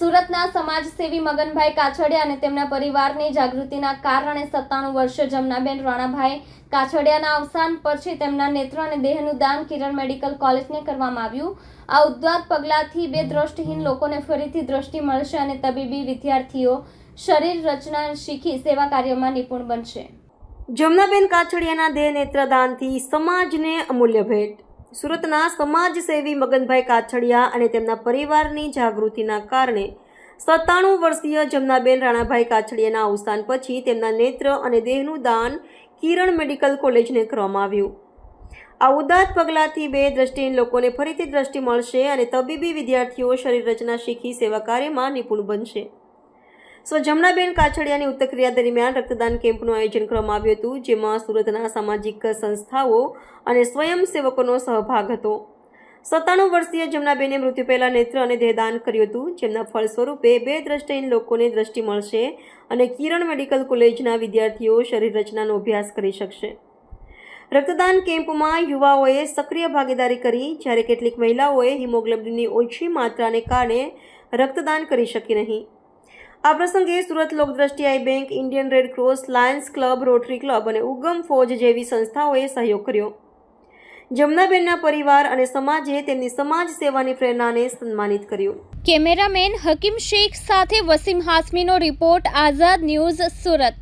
સુરતના સમાજસેવી મગનભાઈ કાછડિયા અને તેમના પરિવારની જાગૃતિના કારણે સત્તાણું વર્ષે જમનાબેન રાણાભાઈ કાછડિયાના અવસાન પછી તેમના નેત્ર અને દેહનું દાન કિરણ મેડિકલ કોલેજને કરવામાં આવ્યું. આ ઉદ્વાત પગલાંથી બે દ્રષ્ટિહીન લોકોને ફરીથી દ્રષ્ટિ મળશે અને તબીબી વિદ્યાર્થીઓ શરીર રચના શીખી સેવા કાર્યમાં નિપુણ બનશે. જમનાબેન કાછડિયાના દેહ નેત્રદાનથી સમાજને અમૂલ્ય ભેટ. સુરતના સમાજસેવી મગનભાઈ કાછડિયા અને તેમના પરિવારની જાગૃતિના કારણે સત્તાણું વર્ષીય જમનાબેન રાણાભાઈ કાછડિયાના અવસાન પછી તેમના નેત્ર અને દેહનું દાન કિરણ મેડિકલ કોલેજને કરવામાં આવ્યું. આ ઉદાત પગલાંથી બે દ્રષ્ટિહીન લોકોને ફરીથી દ્રષ્ટિ મળશે અને તબીબી વિદ્યાર્થીઓ શરીર રચના શીખી સેવા કાર્યમાં નિપુણ બનશે. સ્વ જમનાબેન કાછડિયાની ઉત્તરક્રિયા દરમિયાન રક્તદાન કેમ્પનું આયોજન કરવામાં આવ્યું હતું, જેમાં સુરતના સામાજિક સંસ્થાઓ અને સ્વયંસેવકોનો સહભાગ હતો. સત્તાણું વર્ષીય જમનાબેને મૃત્યુ પહેલાં નેત્ર અને દેહદાન કર્યું હતું, જેમના ફળ સ્વરૂપે બે દ્રષ્ટિહીન લોકોને દ્રષ્ટિ મળશે અને કિરણ મેડિકલ કોલેજના વિદ્યાર્થીઓ શરીર રચનાનો અભ્યાસ કરી શકશે. રક્તદાન કેમ્પમાં યુવાઓએ સક્રિય ભાગીદારી કરી, જ્યારે કેટલીક મહિલાઓએ હિમોગ્લોબિનની ઓછી માત્રાને કારણે રક્તદાન કરી શકી નહીં. આ પ્રસંગે Surat લોકદ્રષ્ટિ eye bank, Indian red cross, lions club, rotary club અને ઉગમ ફોજ જેવી સંસ્થાઓએ સહયોગ કર્યો. જમનાબેનના પરિવાર અને સમાજે તેમની સમાજ સેવાની પ્રેરણાને સન્માનિત કર્યું. કેમેરામેન હકીમ શેખ સાથે વસીમ હાસમીનો રિપોર્ટ, આઝાદ ન્યૂઝ સુરત.